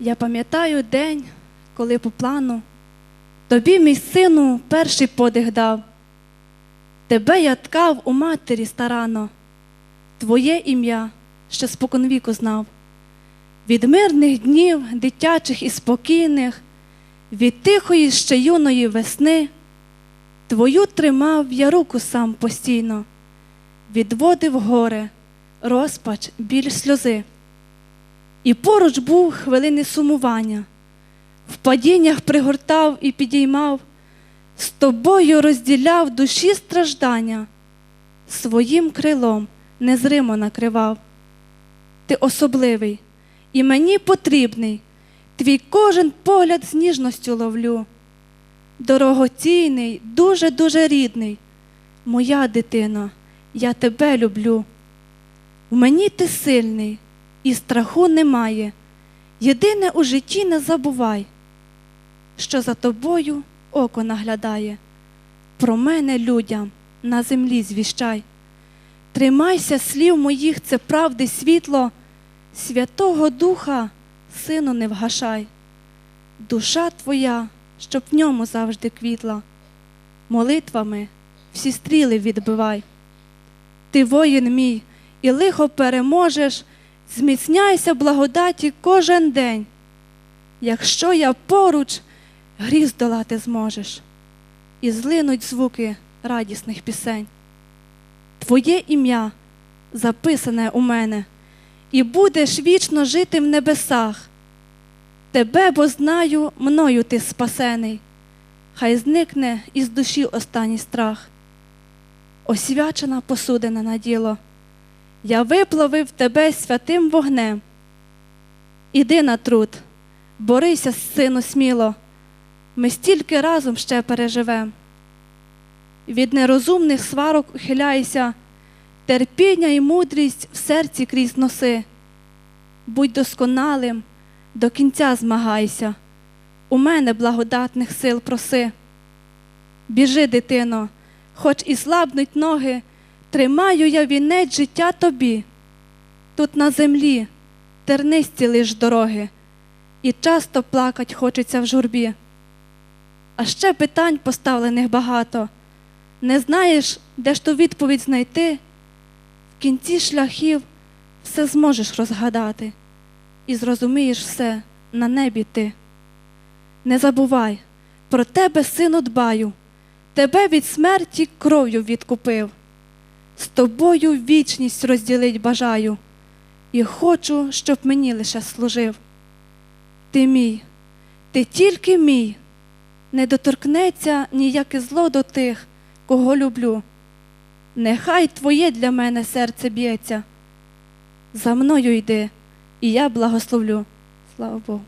Я пам'ятаю день, коли по плану тобі, мій сину, перший подих дав. Тебе я ткав у матері старано, твоє ім'я ще споконвіку знав. Від мирних днів, дитячих і спокійних, від тихої ще юної весни, твою тримав я руку сам постійно, відводив горе, розпач, біль сльози. І поруч був хвилини сумування, в падіннях пригортав і підіймав, з тобою розділяв душі страждання, своїм крилом незримо накривав. Ти особливий і мені потрібний, твій кожен погляд з ніжністю ловлю. Дорогоцінний, дуже-дуже рідний, моя дитина, я тебе люблю. В мені ти сильний, і страху немає. Єдине у житті не забувай, що за тобою око наглядає. Про мене людям на землі звіщай. Тримайся слів моїх, це правди світло, Святого Духа, сину, не вгашай. Душа твоя, щоб в ньому завжди квітла, молитвами всі стріли відбивай. Ти воїн мій, і лихо переможеш, зміцняйся в благодаті кожен день. Якщо я поруч, гріх здолати зможеш, і злинуть звуки радісних пісень. Твоє ім'я записане у мене, і будеш вічно жити в небесах. Тебе, бо знаю, мною ти спасений, хай зникне із душі останній страх. Освячена посудина на діло, я виплавив тебе святим вогнем. Іди на труд, борися, сину, сміло, ми стільки разом ще переживем. Від нерозумних сварок ухиляйся, терпіння і мудрість в серці крізь носи. Будь досконалим, до кінця змагайся, у мене благодатних сил проси. Біжи, дитино, хоч і слабнуть ноги, тримаю я вінець життя тобі. Тут на землі тернисті лиш дороги, і часто плакать хочеться в журбі. А ще питань поставлених багато. Не знаєш, де ж ту відповідь знайти, в кінці шляхів все зможеш розгадати і зрозумієш все на небі ти. Не забувай, про тебе, сину, дбаю, тебе від смерті кров'ю відкупив. З тобою вічність розділить бажаю, і хочу, щоб мені лише служив. Ти мій, ти тільки мій, не доторкнеться ніяке зло до тих, кого люблю. Нехай твоє для мене серце б'ється. За мною йди, і я благословлю. Слава Богу.